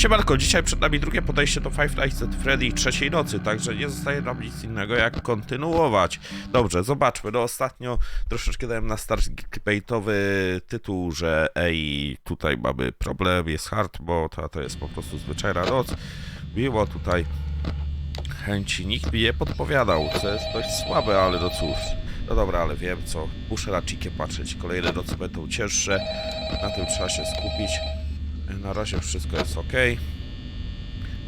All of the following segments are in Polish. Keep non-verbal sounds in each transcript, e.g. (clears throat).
Siemanko, dzisiaj przed nami drugie podejście do Five Nights at Freddy trzeciej nocy, także nie zostaje nam nic innego jak kontynuować. Dobrze, zobaczmy, no ostatnio troszeczkę dałem na start clickbaitowy tytuł, że ej, tutaj mamy problem, jest hard mode, a to jest po prostu zwyczajna noc. Miło tutaj chęci, nikt mi nie podpowiadał, co jest dość słabe, ale no cóż. No dobra, ale wiem co, muszę Chikę patrzeć, kolejne noce będą cięższe, na tym trzeba się skupić. Na razie wszystko jest ok.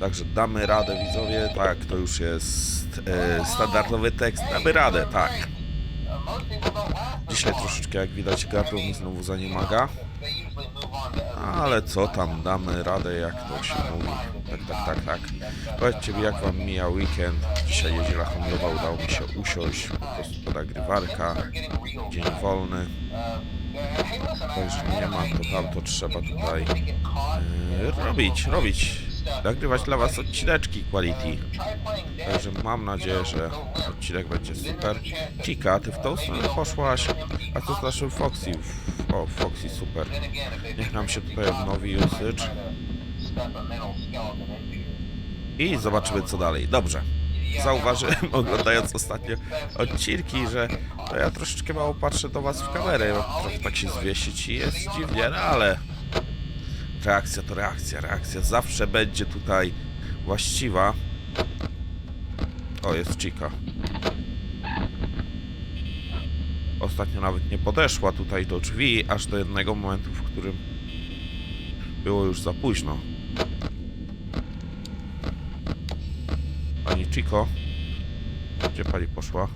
Także damy radę, widzowie. Tak, to już jest e, standardowy tekst. Damy radę, tak. Dzisiaj troszeczkę, jak widać, gardło znowu zaniemaga. Ale co tam, damy radę, jak to się mówi. Tak, tak, tak, tak. Powiedzcie mi, jak wam mija weekend. Dzisiaj niedziela handlowa, udało mi się usiąść. Po prostu to nagrywarka. Dzień wolny. Także nie ma to tam, to trzeba tutaj e, robić, robić. Nagrywać dla was odcineczki quality. Także mam nadzieję, że odcinek będzie super. Cika, ty w tą stronę poszłaś. A co z naszym Foxy? O, Foxy, super. Niech nam się tutaj odnowi usage. I zobaczymy co dalej. Dobrze. Zauważyłem (laughs) oglądając ostatnio odcinki, że to ja troszeczkę mało patrzę do was w kamerę. Trochę tak się zwiesić i jest dziwnie, no ale reakcja to reakcja. Reakcja zawsze będzie tutaj właściwa. O, jest Chica. Ostatnio nawet nie podeszła tutaj do drzwi, aż do jednego momentu, w którym było już za późno. Pani Chico? Gdzie pani poszła?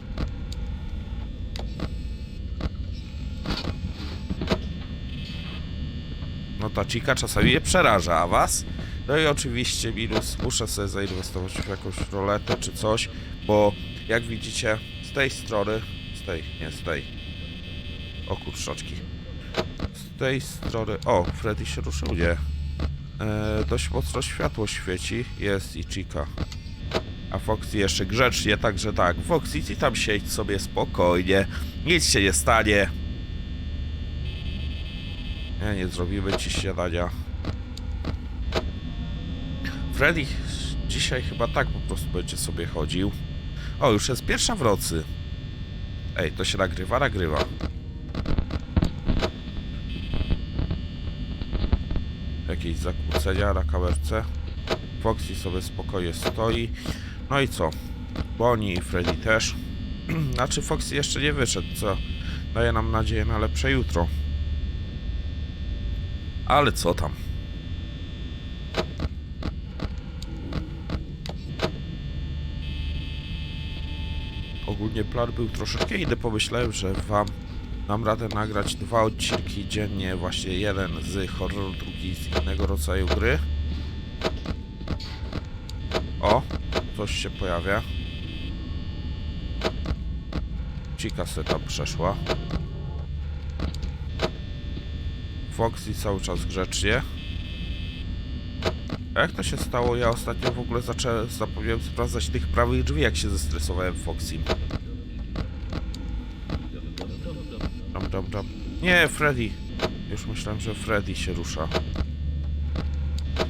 No ta Chica czasami mnie przeraża, a was? No i oczywiście minus, muszę sobie zainwestować w jakąś roletę czy coś, bo jak widzicie z tej strony, z tej, nie z tej, o kurczoczki, z tej strony, o Freddy się ruszył, nie, e, dość mocno światło świeci, jest i Chica. A Foxy jeszcze grzecznie, także tak. Foxy, ty tam siedź sobie spokojnie. Nic się nie stanie. Nie, nie zrobimy ci śniadania. Freddy dzisiaj chyba tak po prostu będzie sobie chodził. O, już jest pierwsza w nocy. Ej, to się nagrywa? Nagrywa. Jakieś zakłócenia na kamerce. Foxy sobie spokojnie stoi. No i co? Bonnie i Freddy też. (clears throat) znaczy Foxy jeszcze nie wyszedł, co daje nam nadzieję na lepsze jutro. Ale co tam? Ogólnie plan był troszeczkę inny. Pomyślałem, że wam dam radę nagrać dwa odcinki dziennie, właśnie jeden z horroru, drugi z innego rodzaju gry. O, coś się pojawia. Chica se tam przeszła. Foxy cały czas grzecznie. A jak to się stało? Ja ostatnio w ogóle zacząłem, zapomniałem sprawdzać tych prawych drzwi, jak się zestresowałem Foxy. Jump, jump, jump. Nie, Freddy. Już myślałem, że Freddy się rusza.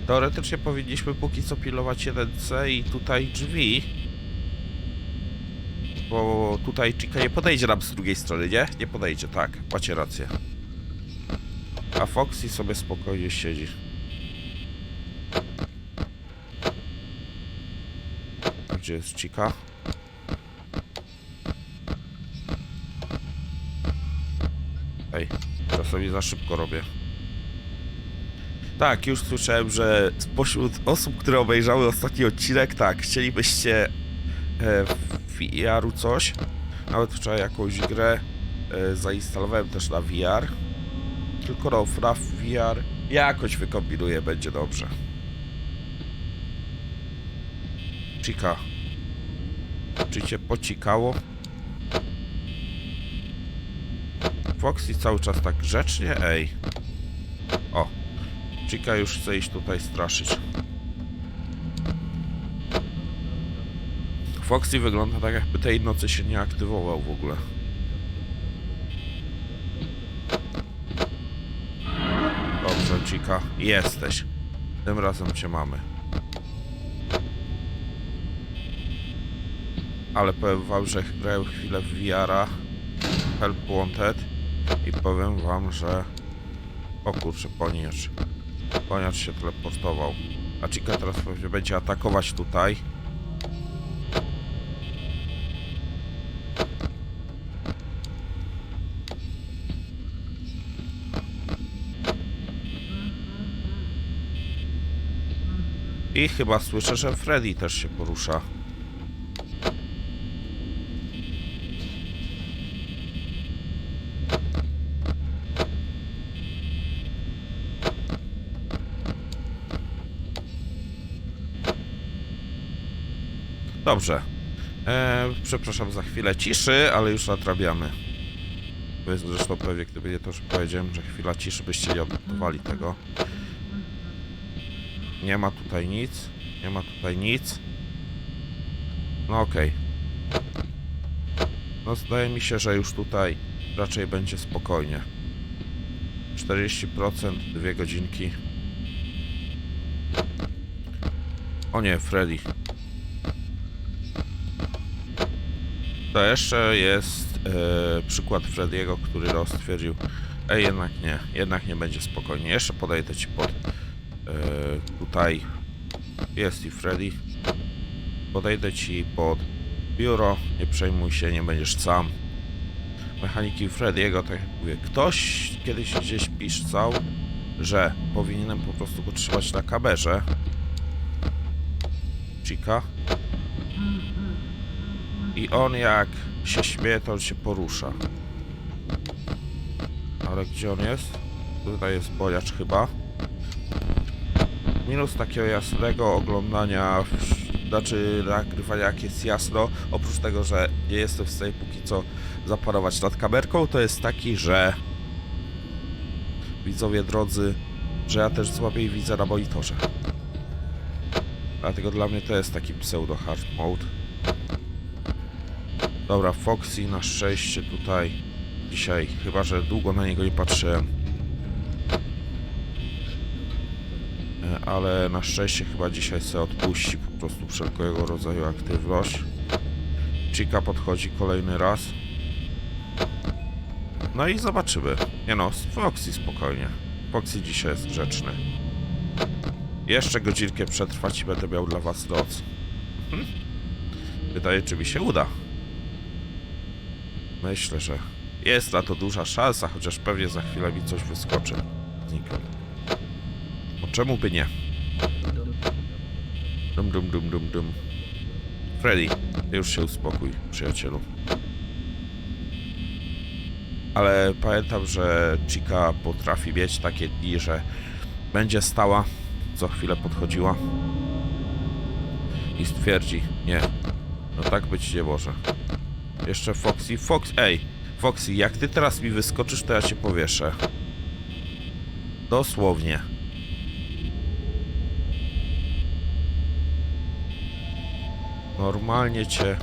Teoretycznie powinniśmy póki co pilować 1C i tutaj drzwi. Bo tutaj Chica nie podejdzie nam z drugiej strony, nie? Nie podejdzie, tak. Macie rację. A Foxy sobie spokojnie siedzi. Gdzie jest Chica? Ej, czasami za szybko robię. Tak, już słyszałem, że spośród osób, które obejrzały ostatni odcinek, tak, chcielibyście e, w VR-u coś. Nawet wczoraj jakąś grę e, zainstalowałem też na VR. Tylko no, FNAF VR jakoś wykombinuję, będzie dobrze. Chica. Czy cię pocikało? Foxy cały czas tak grzecznie? Ej. O. Chica już chce iść tutaj straszyć. Foxy wygląda tak jakby tej nocy się nie aktywował w ogóle. Dobrze, Chica, jesteś. Tym razem cię mamy. Ale powiem wam, że grałem chwilę w VR-a Help Wanted i powiem wam, że o kurczę, poniecz. Poniacz się teleportował. A Chica teraz będzie atakować tutaj. I chyba słyszę, że Freddy też się porusza. Dobrze. E, przepraszam za chwilę ciszy, ale już nadrabiamy. To jest zresztą pewnie, gdyby nie to, że powiedziałem, że chwila ciszy, byście nie odnotowali tego. Nie ma tutaj nic. Nie ma tutaj nic. No okej. No zdaje mi się, że już tutaj raczej będzie spokojnie. 40%, dwie godzinki. O nie, Freddy. To jeszcze jest e, przykład Frediego, który Ross stwierdził, ej, jednak nie, jednak nie będzie spokojnie. Jeszcze podejdę ci pod e, tutaj jest i Freddy. Podejdę ci pod biuro, nie przejmuj się, nie będziesz sam. Mechaniki Frediego, tak jak mówię, ktoś kiedyś gdzieś pisał, że powinienem po prostu go trzymać na kamerze. Chica. I on jak się śmieje, to on się porusza. Ale gdzie on jest? Tutaj jest bojacz chyba. Minus takiego jasnego oglądania, znaczy nagrywania jak jest jasno, oprócz tego, że nie jestem w stanie póki co zaparować nad kamerką, to jest taki, że widzowie drodzy, że ja też słabiej widzę na monitorze. Dlatego dla mnie to jest taki pseudo hard mode. Dobra, Foxy na szczęście tutaj dzisiaj, chyba że długo na niego nie patrzyłem. E, Ale na szczęście chyba dzisiaj sobie odpuści po prostu wszelkiego rodzaju aktywność. Chica podchodzi kolejny raz. No i zobaczymy. Nie no, Foxy spokojnie. Foxy dzisiaj jest grzeczny. Jeszcze godzinkę przetrwać i będę miał dla was noc. Hm? Wydaje, czy mi się uda. Myślę, że jest na to duża szansa, chociaż pewnie za chwilę mi coś wyskoczy. Znikąd. No czemu by nie? Dum dum dum dum dum. Freddy, już się uspokój, przyjacielu. Ale pamiętam, że Chica potrafi mieć takie dni, że będzie stała, co chwilę podchodziła i stwierdzi, nie, no tak być nie może. Jeszcze Foxy, Fox, ej, Foxy, jak ty teraz mi wyskoczysz, to ja cię powieszę. Dosłownie. Normalnie cię.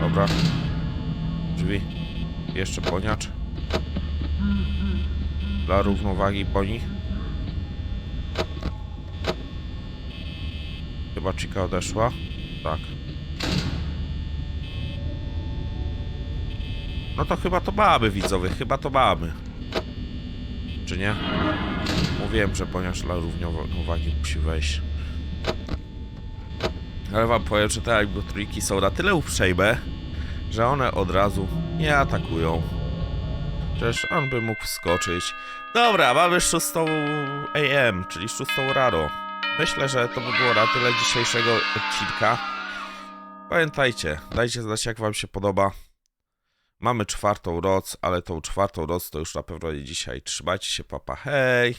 Dobra. Drzwi. Jeszcze poniacz. Dla równowagi poni. Chyba Chica odeszła. Tak. No to chyba to mamy, widzowie, chyba to mamy. Czy nie? Mówiłem, że ponieważ dla równowagi musi wejść. Ale wam powiem, że te trójki są na tyle uprzejme, że one od razu nie atakują. Przecież on by mógł wskoczyć. Dobra, mamy 6 AM, czyli 6 rano. Myślę, że to by było na tyle dzisiejszego odcinka. Pamiętajcie, dajcie znać jak wam się podoba. Mamy czwartą noc, ale tą czwartą noc to już na pewno nie dzisiaj. Trzymajcie się, papa, hej!